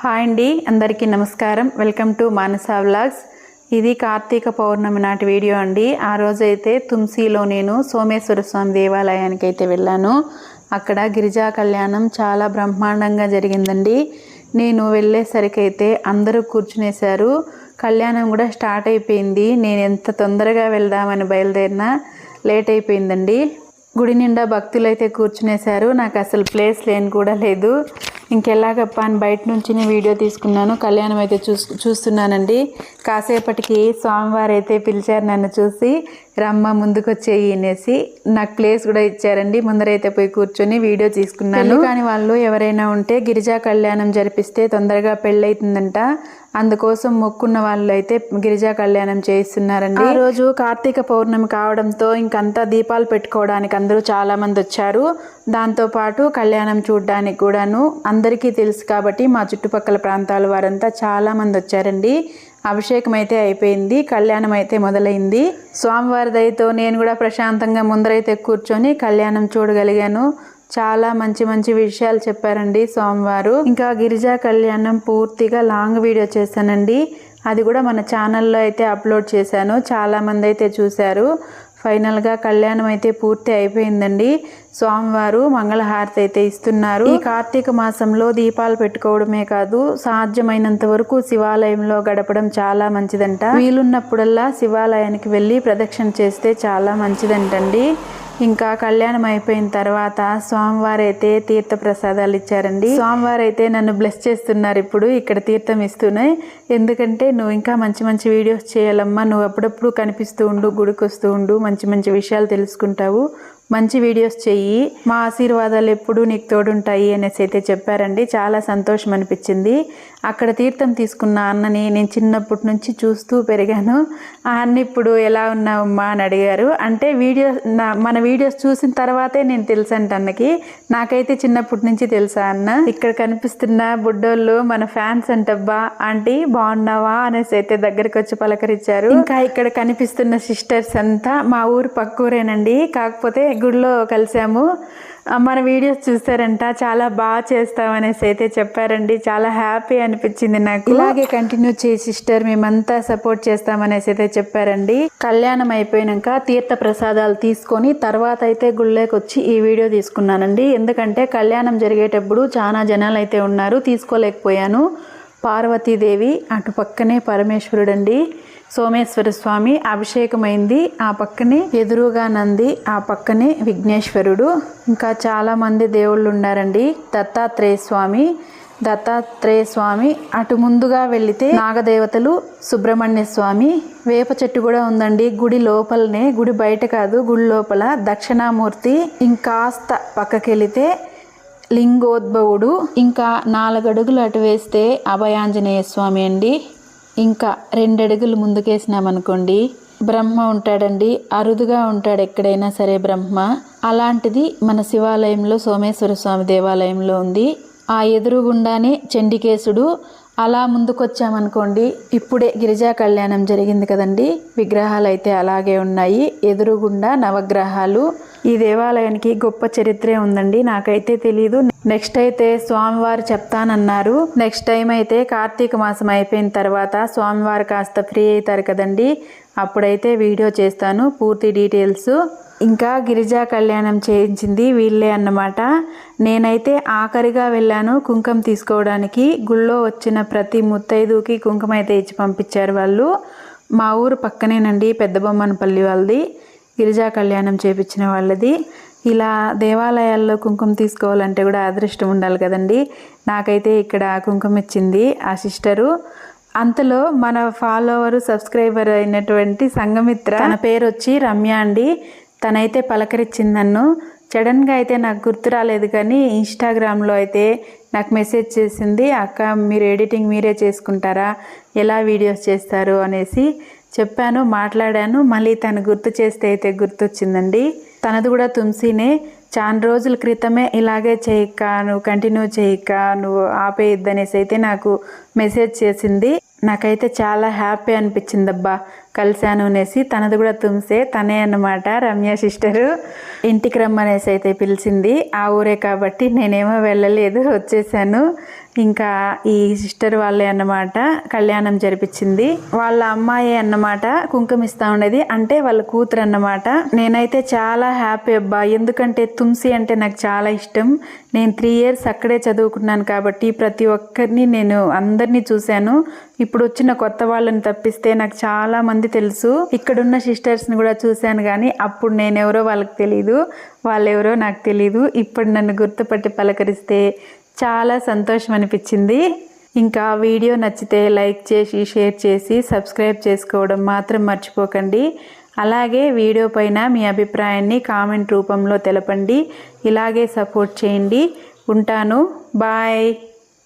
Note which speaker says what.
Speaker 1: Hi అండి అందరికీ నమస్కారం. Welcome to Manasa vlogs. ఇది కార్తీక పౌర్ణమి నాటి వీడియో అండి. ఆ రోజైతే తుమ్సీలో నేను సోమేశ్వర స్వామి దేవాలయానికి అయితే వెళ్ళాను. అక్కడ గిరిజా కళ్యాణం చాలా బ్రహ్మాండంగా జరిగిందండి. నేను వెళ్ళేసరికి అయితే అందరూ కూర్చునేశారు. కళ్యాణం కూడా స్టార్ట్ అయిపోయింది. నేను ఎంత తొందరగా వెళ్దామని బయలుదేరినా లేట్ అయిపోయిందండి. గుడి నిండా భక్తులు అయితే కూర్చునేశారు. నాకు అసలు ప్లేస్ లేని కూడా లేదు. ఇంకెలాగప్ప అని బయట నుంచి నేను వీడియో తీసుకున్నాను. కళ్యాణం అయితే చూ చూస్తున్నానండి. కాసేపటికి స్వామివారు అయితే పిలిచారు నన్ను చూసి రమ్మ ముందుకు వచ్చేయి అనేసి నాకు ప్లేస్ కూడా ఇచ్చారండి. ముందరైతే పోయి కూర్చొని వీడియో తీసుకున్నాను. కానీ వాళ్ళు ఎవరైనా ఉంటే గిరిజా కళ్యాణం జరిపిస్తే తొందరగా పెళ్ళైతుందంట అందుకోసం మొక్కున్న వాళ్ళు అయితే గిరిజా కళ్యాణం చేయిస్తున్నారండి. ఈ రోజు కార్తీక పౌర్ణమి కావడంతో ఇంకంతా దీపాలు పెట్టుకోవడానికి అందరూ చాలా మంది వచ్చారు దాంతోపాటు కళ్యాణం చూడడానికి కూడాను అందరికీ తెలుసు కాబట్టి మా చుట్టుపక్కల ప్రాంతాల వారంతా చాలా మంది వచ్చారండి. అభిషేకం అయితే అయిపోయింది కళ్యాణం అయితే మొదలైంది. స్వామివారి దయతో నేను కూడా ప్రశాంతంగా ముందరైతే కూర్చొని కళ్యాణం చూడగలిగాను. చాలా మంచి మంచి విషయాలు చెప్పారండి స్వామివారు. ఇంకా గిరిజా కళ్యాణం పూర్తిగా లాంగ్ వీడియో చేశానండి. అది కూడా మన ఛానల్లో అయితే అప్లోడ్ చేశాను. చాలా మంది అయితే చూశారు. ఫైనల్గా కళ్యాణం అయితే పూర్తి అయిపోయిందండి. స్వామివారు మంగళహారతి అయితే ఇస్తున్నారు. ఈ కార్తీక మాసంలో దీపాలు పెట్టుకోవడమే కాదు సాధ్యమైనంత వరకు శివాలయంలో గడపడం చాలా మంచిదంట. వీలున్నప్పుడల్లా శివాలయానికి వెళ్ళి ప్రదక్షిణ చేస్తే చాలా మంచిదంటండి. ఇంకా కళ్యాణం అయిపోయిన తర్వాత స్వామివారు అయితే తీర్థ ప్రసాదాలు ఇచ్చారండి స్వామివారు అయితే నన్ను బ్లెస్ చేస్తున్నారు ఇప్పుడు ఇక్కడ తీర్థం ఇస్తున్నాయి ఎందుకంటే నువ్వు ఇంకా మంచి మంచి వీడియోస్ చేయాలమ్మా. నువ్వు అప్పుడప్పుడు కనిపిస్తూ ఉండు గుడికి వస్తూ ఉండు మంచి మంచి విషయాలు తెలుసుకుంటావు. మంచి వీడియోస్ చెయ్యి. మా ఆశీర్వాదాలు ఎప్పుడూ నీకు తోడుంటాయి అనేసి అయితే చెప్పారండి. చాలా సంతోషం అనిపించింది. అక్కడ తీర్థం తీసుకున్న అన్నని నేను చిన్నప్పటి నుంచి చూస్తూ పెరిగాను. ఆ అన్న ఇప్పుడు ఎలా ఉన్నావమ్మా అని అడిగారు. అంటే వీడియో నా మన వీడియోస్ చూసిన తర్వాతే నేను తెలుసంట అన్నకి. నాకైతే చిన్నప్పటి నుంచి తెలుసా అన్న. ఇక్కడ కనిపిస్తున్న బుడ్డోళ్ళు మన ఫ్యాన్స్ అంటబ్బా. ఆంటీ బాగున్నావా అనేసి అయితే దగ్గరికి వచ్చి పలకరించారు. ఇంకా ఇక్కడ కనిపిస్తున్న సిస్టర్స్ అంతా మా ఊరు పక్కూరేనండి. కాకపోతే గుడిలో కలిసాము. మన వీడియోస్ చూస్తారంట చాలా బాగా చేస్తామనేసి అయితే చెప్పారండి. చాలా హ్యాపీ అనిపించింది నాకు. ఇలాగే కంటిన్యూ చేయి సిస్టర్ మేమంతా సపోర్ట్ చేస్తామనేసి అయితే చెప్పారండి. కళ్యాణం అయిపోయినాక తీర్థ ప్రసాదాలు తీసుకొని తర్వాత అయితే గుళ్ళోకి వచ్చి ఈ వీడియో తీసుకున్నానండి. ఎందుకంటే కళ్యాణం జరిగేటప్పుడు చాలా జనాలు అయితే ఉన్నారు తీసుకోలేకపోయాను. పార్వతీదేవి అటు పక్కనే పరమేశ్వరుడు అండి సోమేశ్వర స్వామి అభిషేకమైంది. ఆ పక్కనే ఎదురుగా నంది ఆ పక్కనే విఘ్నేశ్వరుడు. ఇంకా చాలా మంది దేవుళ్ళు ఉన్నారండి దత్తాత్రేయ స్వామి దత్తాత్రేయ స్వామి అటు ముందుగా వెళితే నాగదేవతలు సుబ్రహ్మణ్య స్వామి. వేప చెట్టు కూడా ఉందండి. గుడి లోపలనే గుడి బయట కాదు గుడి లోపల దక్షిణామూర్తి. ఇంకాస్త పక్కకెళితే లింగోద్భవుడు. ఇంకా నాలుగడుగులు అటు వేస్తే అభయాంజనేయ స్వామి అండి. ఇంకా రెండడుగులు ముందుకేసినామనుకోండి. బ్రహ్మ ఉంటాడండి. అరుదుగా ఉంటాడు ఎక్కడైనా సరే బ్రహ్మ. అలాంటిది మన శివాలయంలో సోమేశ్వర స్వామి దేవాలయంలో ఉంది. ఆ ఎదురుగుండానే చండికేశుడు అలా ముందుకొచ్చామనుకోండి. ఇప్పుడే గిరిజా కళ్యాణం జరిగింది కదండి. విగ్రహాలు అయితే అలాగే ఉన్నాయి. ఎదురుగుండా నవగ్రహాలు. ఈ దేవాలయానికి గొప్ప చరిత్రే ఉందండి. నాకైతే తెలీదు. నెక్స్ట్ అయితే స్వామివారు చెప్తానన్నారు. నెక్స్ట్ టైం అయితే కార్తీక మాసం అయిపోయిన తర్వాత స్వామివారు కాస్త ఫ్రీ అవుతారు కదండి. అప్పుడైతే వీడియో చేస్తాను పూర్తి డీటెయిల్స్. ఇంకా గిరిజా కళ్యాణం చేయించింది వీళ్ళే అన్నమాట. నేనైతే ఆఖరిగా వెళ్ళాను కుంకుమ తీసుకోవడానికి. గుళ్ళో వచ్చిన ప్రతి ముత్తైదుకి కుంకుమ అయితే ఇచ్చి పంపించారు వాళ్ళు. మా ఊరు పక్కనేనండి పెద్ద బొమ్మనపల్లి వాళ్ళది. గిరిజా కళ్యాణం చేపించిన వాళ్ళది. ఇలా దేవాలయాల్లో కుంకుమ తీసుకోవాలంటే కూడా అదృష్టం ఉండాలి కదండి. నాకైతే ఇక్కడ కుంకుమ ఇచ్చింది ఆ సిస్టరు. అంతలో మన ఫాలోవర్ సబ్స్క్రైబర్ అయినటువంటి సంఘమిత్ర తన పేరు వచ్చి రమ్య అండి. తనైతే పలకరించింది నన్ను. సడన్గా అయితే నాకు గుర్తు రాలేదు కానీ ఇన్స్టాగ్రామ్లో అయితే నాకు మెసేజ్ చేసింది అక్క మీరు ఎడిటింగ్ మీరే చేసుకుంటారా? ఎలా వీడియోస్ చేస్తారు? అనేసి చెప్పాను మాట్లాడాను. మళ్ళీ తను గుర్తు చేస్తే అయితే గుర్తొచ్చిందండి. తనది కూడా తుమ్సీనే చాలా రోజుల క్రితమే ఇలాగే చేయక్క నువ్వు కంటిన్యూ చేయక్క నువ్వు ఆపేయద్దనేసి అయితే నాకు మెసేజ్ చేసింది. నాకైతే చాలా హ్యాపీ అనిపించింది అబ్బా కలిశాను అనేసి తనది కూడా తుమ్సే తనే అన్నమాట రమ్య సిస్టరు. ఇంటికి రమ్మనేసి అయితే పిలిచింది. ఆ ఊరే కాబట్టి నేనేమో వెళ్ళలేదు వచ్చేసాను. ఇంకా ఈ సిస్టర్ వాళ్ళే అన్నమాట కళ్యాణం జరిపించింది. వాళ్ళ అమ్మాయి అన్నమాట కుంకుమ ఇస్తా ఉండేది. అంటే వాళ్ళ కూతురు అన్నమాట. నేనైతే చాలా హ్యాపీ అబ్బా. ఎందుకంటే తుమ్సి అంటే నాకు చాలా ఇష్టం. నేను త్రీ ఇయర్స్ అక్కడే చదువుకున్నాను కాబట్టి ప్రతి ఒక్కరిని నేను అందరినీ చూశాను. ఇప్పుడు వచ్చిన కొత్త వాళ్ళని తప్పిస్తే నాకు చాలా మంది తెలుసు. ఇక్కడున్న సిస్టర్స్ని కూడా చూశాను కానీ అప్పుడు నేనెవరో వాళ్ళకి తెలియదు వాళ్ళెవరో నాకు తెలియదు ఇప్పుడు నన్ను గుర్తుపట్టి పలకరిస్తే చాలా సంతోషం అనిపించింది ఇంకా వీడియో నచ్చితే లైక్ చేసి షేర్ చేసి సబ్స్క్రైబ్ చేసుకోవడం మాత్రం మర్చిపోకండి. అలాగే వీడియో పైన మీ అభిప్రాయాన్ని కామెంట్ రూపంలో తెలపండి. ఇలాగే సపోర్ట్ చేయండి. ఉంటాను. బాయ్.